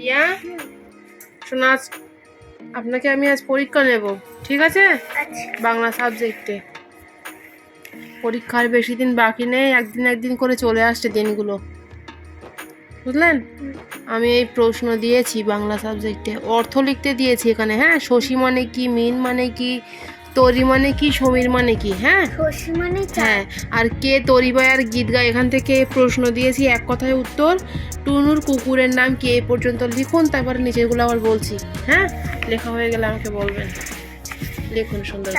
ইয়া শোনা আপনাকে আমি আজ পরীক্ষা নেব ঠিক আছে? আচ্ছা। বাংলা সাবজেক্টে। পরীক্ষার বেশি দিন বাকি নেই একদিন একদিন করে চলে আসছে দিনগুলো। বুঝলেন? আমি এই প্রশ্ন দিয়েছি বাংলা সাবজেক্টে। অর্থ লিখতে দিয়েছি এখানে হ্যাঁ? শশী মানে কি মিন মানে কি? তরি মানে কি সমীর মানে কি হ্যাঁ? মানে হ্যাঁ আর কে তরিবাই আর গীত গায় এখান থেকে প্রশ্ন দিয়েছি এক কথায় উত্তর। টুনুর কুকুরের নাম কে পর্যন্ত লিখুন তারপরে নিচেগুলো আবার বলছি হ্যাঁ? লেখা হয়ে গেলে আমাকে বলবেন। লিখুন সুন্দর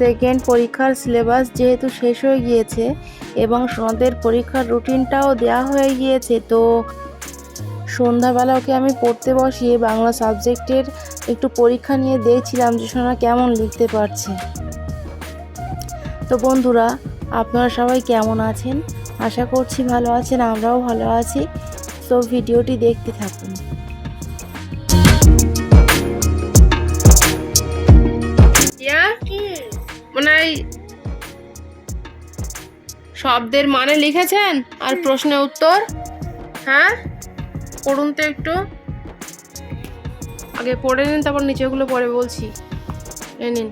সেকেন্ড পরীক্ষার সিলেবাস যেহেতু শেষ হয়ে গিয়েছে এবং সোনাদের পরীক্ষার রুটিনটাও দেওয়া হয়ে গিয়েছে তো সন্ধ্যাবেলা ওকে আমি পড়তে বসিয়ে বাংলা সাবজেক্টের একটু পরীক্ষা নিয়ে দেখছিলাম যে সোনা কেমন লিখতে পারছে। তো বন্ধুরা আপনারা সবাই কেমন আছেন? আশা করছি ভালো আছেন আমরাও ভালো আছি। তো ভিডিওটি দেখতে থাকুন। মানে শব্দের মানে লিখেছেন? আর প্রশ্নের উত্তর? হ্যাঁ? পড়ুন তো একটু। আগে পড়ে নিন তারপর নিচেগুলো পরে বলছি। এ নিন।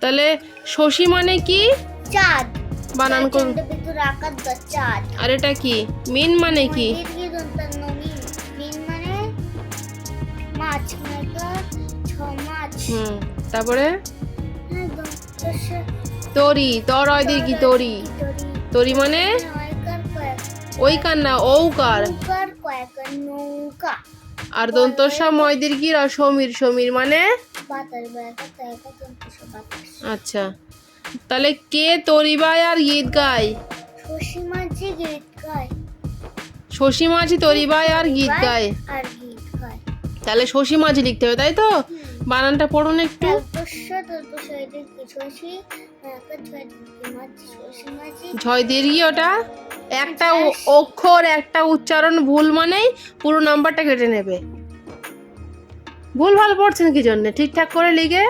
তাহলে শশী মানে কি? চাঁদ। বানান করুন। আর এটা কি? মিন মানে কি? দীর্ঘ মিন। হুম তারপরে? হ্যাঁ, তরি তর হয় কি তরি? তরি? তরি মানে? কয়েক ওইকার না নৌকার নৌকা। আর দন্তস্বা ময়দির কি আর সমীর সমীর মানে? আচ্ছা। তাহলে কে তরিবায় আর গীত গায়? শশী মাঝে গীত গায়। শশী মাঝি তরিবায় আর গীত গায়। আর গীত গায়। তাহলে শশী মাঝি লিখতে হবে তাই তো? বানানটা পড়ুন একটু। নয়কা ছয় দীর্ঘি ওটা? একটা অক্ষর একটা উচ্চারণ ভুল মানেই পুরো নাম্বারটা কেটে নেবে। ভুল ভালো পড়ছেন কি জন্য? ঠিকঠাক করে লিখে।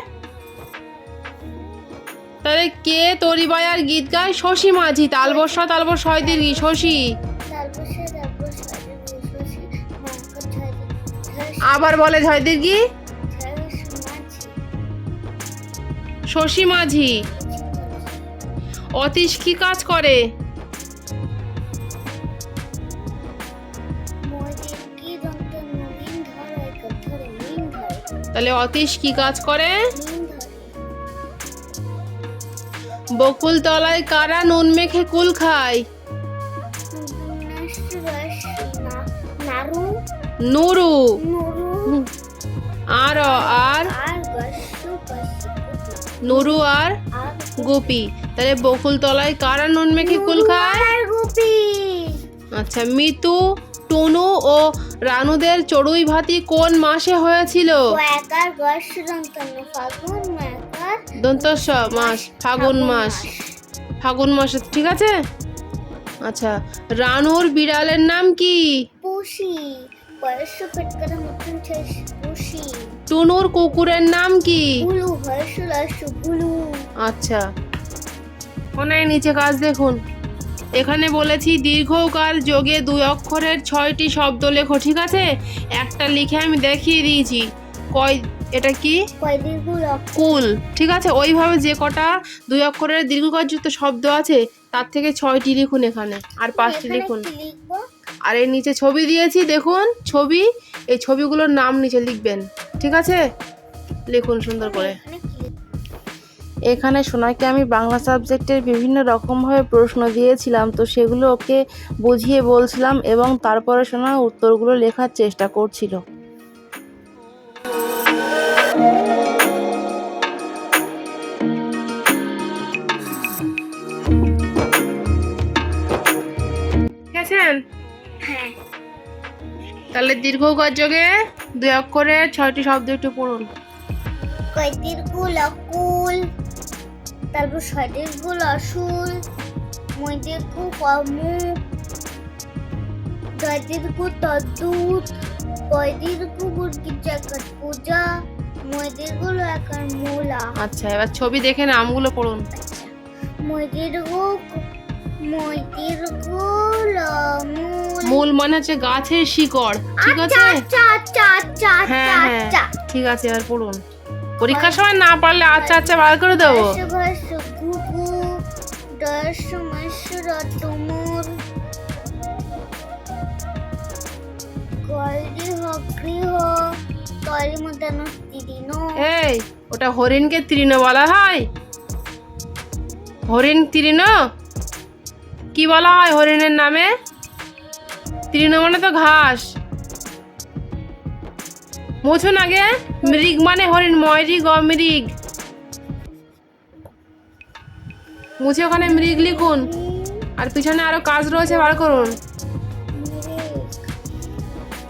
তাহলে কে তরিবায় আর গীত গায়? শশী মাঝি তালবস্য তালবস ছয় দীর্ঘি শশী। আবার বলে ছয় দীর্ঘি শশী মাঝি। অতীশ কি কাজ করে? তাহলে অতীশ কি কাজ করে? বকুল তলায় কারা নুন মেখে কুল খায়? নুরু। আর আর? নুরু আর গুপি। তাহলে বকুল তলায় কারা নুন মেখে কুল খায়? আচ্ছা মিতু টুনু ও রানুদের চড়ুই ভাতি কোন মাসে হয়েছিল? দন্তস্ব মাস। ফাগুন মাস। ফাগুন মাসে ঠিক আছে? আচ্ছা রানুর বিড়ালের নাম কি? পুষি। বয়স পেটকার মতন শেষ টুনুর কুকুরের নাম কি? গুলু গুলু আচ্ছা। অনেক নিচে কাজ দেখুন। এখানে বলেছি দীর্ঘকাল যোগে দুই অক্ষরের ছয়টি শব্দ লেখো ঠিক আছে? একটা লিখে আমি দেখিয়ে দিয়েছি। কয় এটা কি? কুল ঠিক আছে? ওইভাবে যে কটা দুই অক্ষরের দীর্ঘকারযুক্ত শব্দ আছে তার থেকে ছয়টি লিখুন এখানে আর পাঁচটি লিখুন। আর এর নিচে ছবি দিয়েছি দেখুন ছবি এই ছবিগুলোর নাম নিচে লিখবেন। ঠিক আছে? লিখুন সুন্দর করে। এখানে সোনাকে আমি বাংলা সাবজেক্টের বিভিন্ন রকমভাবে প্রশ্ন দিয়েছিলাম তো সেগুলো ওকে বুঝিয়ে বলছিলাম এবং তারপরে সোনা উত্তরগুলো লেখার চেষ্টা করছিল। হ্যাঁ। তাহলে দীর্ঘকার যোগে দুই অক্ষরে ছয়টি শব্দ একটু পড়ুন। গুলো কুল তারপর ছয়দিনগুলো অসুল। ময়দির কু কমু জয়দিন কু তদ্দুত কয়দিন কু মুরগির জাকাত পূজা। ময়দিরগুলো একার মূলা। আচ্ছা এবার ছবি দেখে নামগুলো পড়ুন। ময়দির গু ময়দিরগুলো মূল মানে হচ্ছে গাছের শিকড় ঠিক আছে? আচ্ছা আচ্ছা আচ্ছা হ্যাঁ আচ্ছা হ্যাঁ আচ্ছা। ঠিক আছে এবার পড়ুন। পরীক্ষার সময় না পারলে আচ্ছা আচ্ছা বার করে দেবো। এই ওটা হরিণকে তৃণ বলা হয়? হরিণ তৃণ কি বলা হয় হরিণের নামে? তৃণ মানে তো ঘাস। মুছুন আগে। মৃগ মানে হরিণ ময়রি গ মৃগ। মুছে ওখানে মৃগ লিখুন। আর পিছনে আরও কাজ রয়েছে, বার করুন।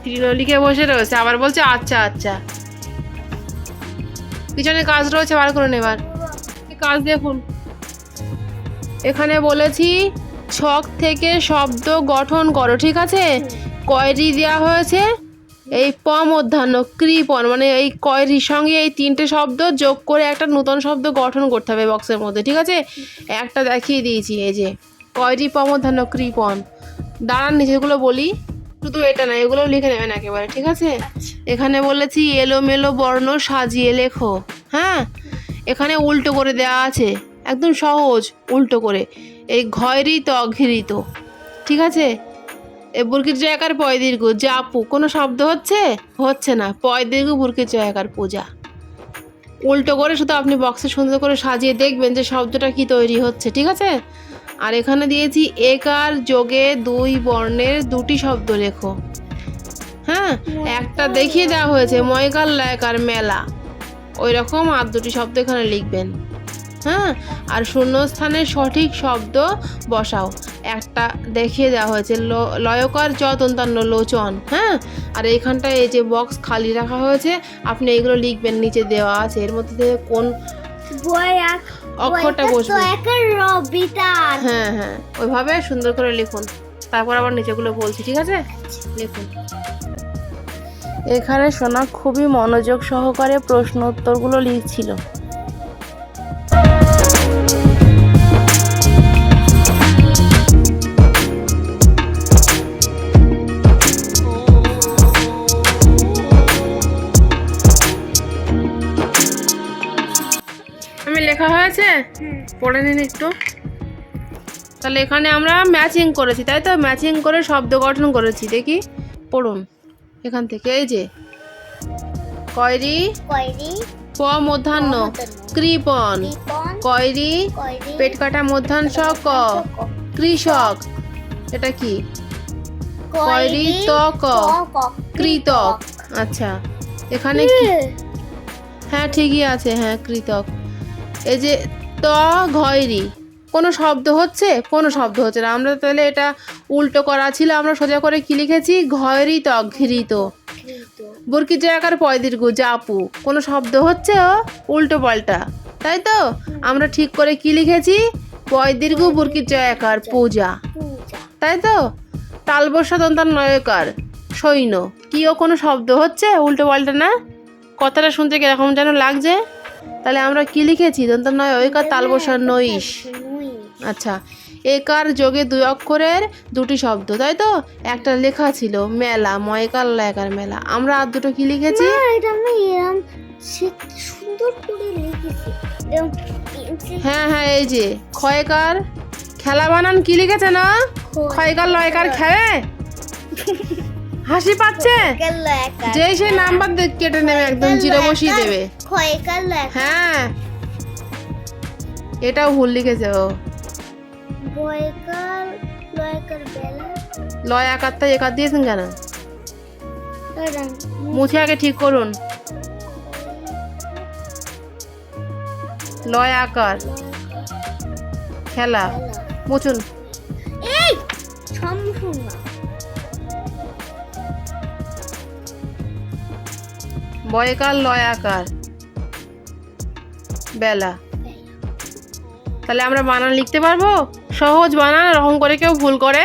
তৃণ লিখে বসে রয়েছে, আবার বলছে আচ্ছা আচ্ছা। পিছনে কাজ রয়েছে, বার করুন এবার। কাজ দেখুন। এখানে বলেছি ছক থেকে শব্দ গঠন করো, ঠিক আছে? কয়রি দেওয়া হয়েছে? এই প মধ্যাহ্ন কৃপন মানে এই কয়রির সঙ্গে এই তিনটে শব্দ যোগ করে একটা নতুন শব্দ গঠন করতে হবে বক্সের মধ্যে, ঠিক আছে? একটা দেখিয়ে দিয়েছি, এই যে কয়রি প মধ্যাহ্ন কৃপন দাঁড়ান নিচেগুলো বলি। শুধু এটা না, এগুলো লিখে নেবেন একেবারে, ঠিক আছে? এখানে বলেছি, এলোমেলো বর্ণ সাজিয়ে লেখো হ্যাঁ? এখানে উল্টো করে দেওয়া আছে, একদম সহজ, উল্টো করে। এই ঘয়রিত অঘৃত ঠিক আছে? এ বুরকির জয়াকার পয় দীর্ঘ। জাপু কোনো শব্দ হচ্ছে? হচ্ছে না। পয় দীর্ঘ বুরকির জয়াকার পূজা। উল্টো করে শুধু আপনি বক্সে সুন্দর করে সাজিয়ে দেখবেন যে শব্দটা কি তৈরি হচ্ছে, ঠিক আছে? আর এখানে দিয়েছি একার যোগে দুই বর্ণের দুটি শব্দ লেখো। হ্যাঁ? একটা দেখিয়ে দেওয়া হয়েছে ময়কাল লায়কার মেলা। ওই রকম আর দুটি শব্দ এখানে লিখবেন। হ্যাঁ আর শূন্যস্থানের সঠিক শব্দ বসাও। একটা দেখিয়ে দেওয়া হয়েছে লয়কার চ দন্তান্ন লোচন হ্যাঁ আর এইখানটায় এই যে বক্স খালি রাখা হয়েছে আপনি এগুলো লিখবেন নিচে দেওয়া আছে। এর মধ্যে থেকে কোন অক্ষরটা বসবে? হ্যাঁ হ্যাঁ। ওইভাবে সুন্দর করে লিখুন। তারপর আবার নিচেগুলো বলছি ঠিক আছে? লিখুন। এখানে সোনা খুবই মনোযোগ সহকারে প্রশ্ন উত্তরগুলো লিখছিল। আমি লেখা হয়েছে? পড়ে নিন একটু। তাহলে এখানে আমরা ম্যাচিং করেছি তাই তো? ম্যাচিং করে শব্দ গঠন করেছি দেখি। পড়ুন এখান থেকে এই যে। কয়রি? প মধ্যাহ্ন কৃপন। কয়রি? কয়রি। পেট কাটা মধ্যাহ্ন ক কৃষক। এটা কি? কয়রি ত ক কৃতক। আচ্ছা এখানে কি? হ্যাঁ ঠিকই আছে। হ্যাঁ কৃতক। এই যে ত, ঘয়রি। কোনো শব্দ হচ্ছে? কোনো শব্দ হচ্ছে না। আমরা তাহলে এটা উল্টো করা ছিল। আমরা সোজা করে কি লিখেছি? ঘয়রি ত, ঘৃত। বুরকি জায়গার পয় দীর্ঘ জাপু। কোনো শব্দ হচ্ছে ও? উল্টো পাল্টা। তাই তো? আমরা ঠিক করে কি লিখেছি? পয় দীর্ঘ বুরকি জয়াকার পূজা। তাই তো? তালবসা দন্তার নয়কার, সৈন্য। কি ও কোনো শব্দ হচ্ছে? উল্টো পাল্টা না? কথাটা শুনতে কীরকম যেন লাগছে? তাহলে আমরা কি লিখেছি? দন্তার নয় ওইকার তালবসা নইস নুই আচ্ছা একার যোগে দুই অক্ষরের দুটি শব্দ তাই তো? একটা লেখা ছিল মেলা ময়কার লেখার মেলা। আমরা আর দুটো কি লিখেছি? সুন্দর করে হ্যাঁ হ্যাঁ এই যে ক্ষয়কার খেলা বানান কি লিখেছে না? ক্ষয়কার লয়কার খেলে হাসি পাচ্ছে? গেল একা যে সেই নাম্বার কেটে নেবে একদম জিরো বসিয়ে দেবে। ক্ষয় গেল হ্যাঁ। এটাও ভুল লিখেছে ও। বয়কার লয়কার বেলা? লয় আকারটা একার দিয়েছেন কেন? মুছে আগে ঠিক করুন। লয় আকার। খেলা। মুছুন। এই বয়কার লয় আকার। বেলা। তাহলে আমরা বানান লিখতে পারব? সহজ বানান রকম করে কেউ ভুল করে?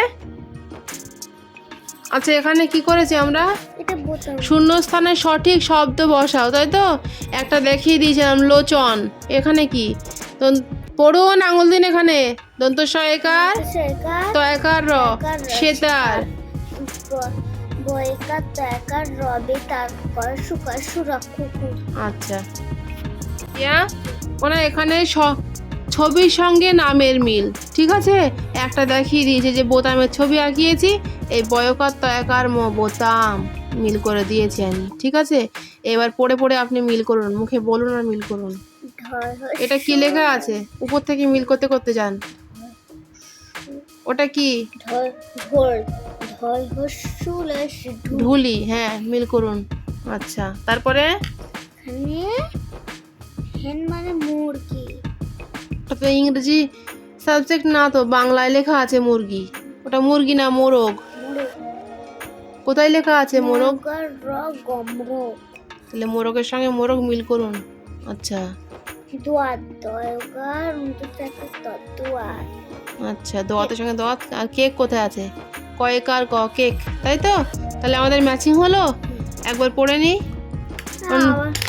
আচ্ছা এখানে কি করেছি আমরা? এটা বোতাম শূন্যস্থানে সঠিক শব্দ বসাও তাই তো? একটা দেখিয়ে দিয়েছিলাম লোচন। এখানে কি? পড়ুন আঙুল দিন এখানে। দন্ত সয়কার তয়কার র সেতার। আচ্ছা। ইয়া ওনার এখানে ছবির সঙ্গে নামের মিল ঠিক আছে? একটা দেখিয়ে দিয়েছে যে বোতামের ছবি আঁকিয়েছি এই বয়কার তয়কার ম বোতাম মিল করে দিয়েছি আমি ঠিক আছে? এবার পড়ে পড়ে আপনি মিল করুন মুখে বলুন আর মিল করুন। এটা কি লেখা আছে? উপর থেকে মিল করতে করতে যান। ওটা কি? ঢুলি হ্যাঁ মিল করুন। আচ্ছা তারপরে? হেন মানে মুরগি। তো ইংরেজি সাবজেক্ট না তো বাংলায় লেখা আছে মুরগি। ওটা মুরগি না মোরগ? কোথায় লেখা আছে মোরগ? তাহলে মোরগের সঙ্গে মোরগ মিল করুন। আচ্ছা। আচ্ছা দোয়াতের সঙ্গে দোয়াত। আর কেক কোথায় আছে? কয়েক আর ক কেক। তাই তো? তাহলে আমাদের ম্যাচিং হলো? একবার পড়ে নি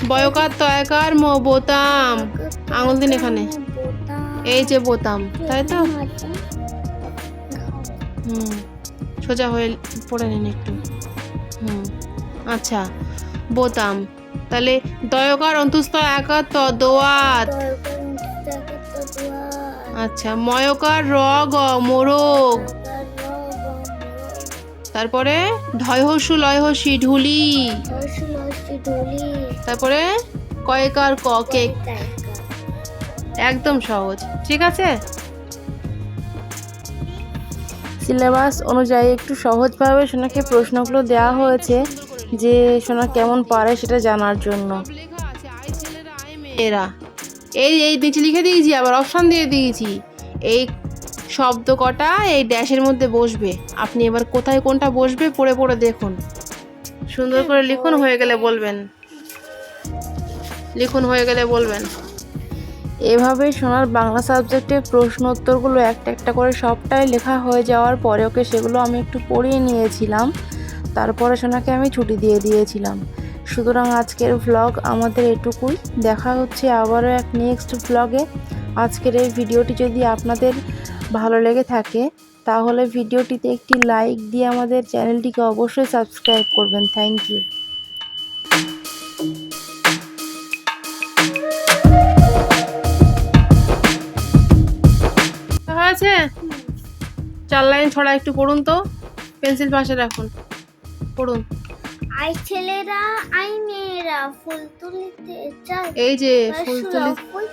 বয়কার, তয়কার, ম, বোতাম। আঙুল দিন এখানে। এই যে বোতাম, তাই তো? হুম, সোজা হয়ে পড়ে নিন একটু। হুম আচ্ছা বোতাম। তাহলে দয়কার অন্তুস্ত একার ত দোয়াত আচ্ছা ময়কার র গ মোরগ। তারপরে ঢয় হসু লয় হসি ঢুলি। তারপরে কয়েকার ক কেক। একদম সহজ। ঠিক আছে? সিলেবাস অনুযায়ী একটু সহজভাবে সোনাকে প্রশ্নগুলো দেওয়া হয়েছে যে সোনা কেমন পারে সেটা জানার জন্য। মেয়েরা। এই এই নিচে লিখে দিয়েছি আবার অপশান দিয়ে দিয়েছি। এই শব্দ কটা এই ড্যাশের মধ্যে বসবে। আপনি এবার কোথায় কোনটা বসবে পড়ে পড়ে দেখুন। সুন্দর করে লিখুন হয়ে গেলে বলবেন। লিখুন হয়ে গেলে বলবেন। এভাবেই সোনার বাংলা সাবজেক্টের প্রশ্ন উত্তরগুলো একটা একটা করে সবটাই লেখা হয়ে যাওয়ার পরে ওকে সেগুলো আমি একটু পড়িয়ে নিয়েছিলাম। তারপরে সোনাকে আমি ছুটি দিয়ে দিয়েছিলাম। সুতরাং আজকের ভ্লগ আমাদের এটুকুই। দেখা হচ্ছে আবারও এক নেক্সট ভ্লগে আজকের এই ভিডিওটি যদি আপনাদের ভালো লেগে থাকে তাহলে ভিডিওটিতে একটি লাইক দিয়ে আমাদের চ্যানেলটিকে অবশ্যই সাবস্ক্রাইব করবেন। থ্যাংক ইউ হয়েছে চার লাইন ছড়া একটু পড়ুন তো। পেন্সিল পাশে রাখুন। পড়ুন। আই ছেলেরা আই মেয়েরা ফুল তুলিতে যায় এই যে ফুল তুলি ফুল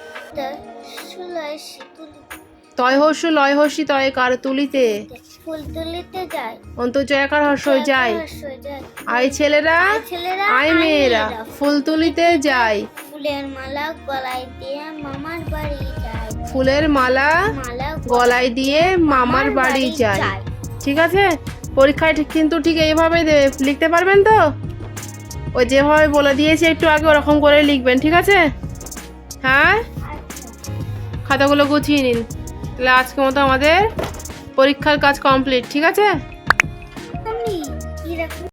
তুলিতে তয় হস্য লয় হস্যি তয় কার তুলিতে? অন্তর্জয়াকার হর্ষ যায়। আই ছেলেরা আই মেয়েরা ফুল তুলিতে যায়। ফুলের মালা গলায় দিয়ে মামার বাড়ি যায়। ফুলের মালা গলায় দিয়ে মামার বাড়ি যায়। ঠিক আছে? পরীক্ষায় কিন্তু ঠিক এইভাবে লিখতে পারবেন তো? ওই যেভাবে বলে দিয়েছি একটু আগে ওরকম করে লিখবেন ঠিক আছে? হ্যাঁ? আচ্ছা। খাতাগুলো গুছিয়ে নিন। তাহলে আজকে মতো আমাদের পরীক্ষার কাজ কমপ্লিট ঠিক আছে?